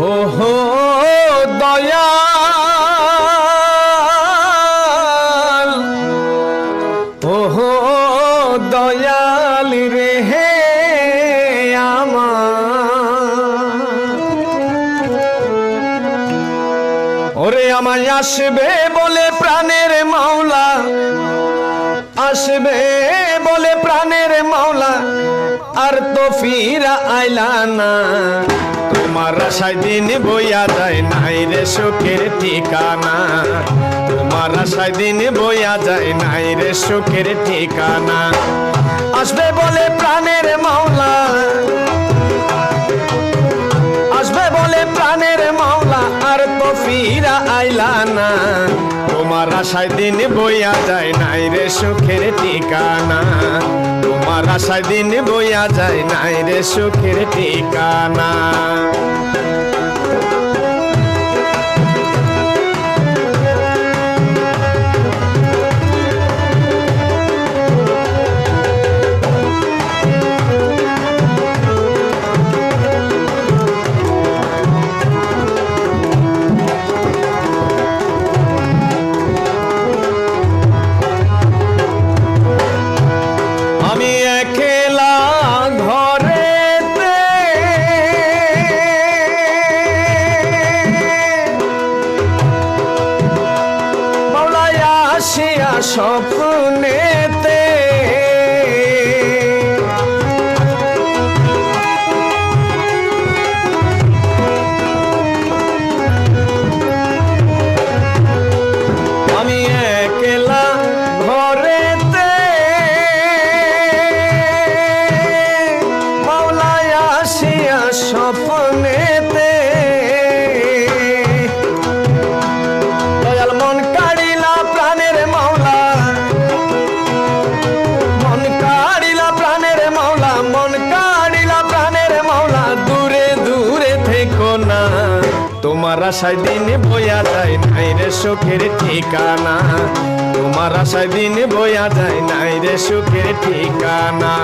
ও হো দয়াল ও হো, দয়াল রে হে ওরে আমায় আসবে বলে প্রাণের মাওলা, আসবে বলে প্রাণের মাওলা, আর তো ফিরা আইলা না। তোমার আশায় দিন বইয়া যায়, নাই রে সুখের ঠিকানা। তোমার আশায় দিন বইয়া যায়, নাই রে সুখের ঠিকানা। আসবে বলে প্রাণের মাওলা। আসবে বলে প্রাণের মাওলা, আর তো ফিরা আইলা না। তোমার আশায় দিন বইয়া যায়, নাই রে সুখের ঠিকানা। আশায় দিন বইয়া যায় নাই রে সুখের ঠিকানা। আমি ঘরে আসিয়া স্বপ্নেতে। মন কাড়িলা প্রাণের মাওলা, দূরে দূরে থেকো না। তোমার আশায় দিন বয়া যায় নাই রে সুখের ঠিকানা। তোমার আশায় দিন বয়া যায় নাই রে সুখের ঠিকানা।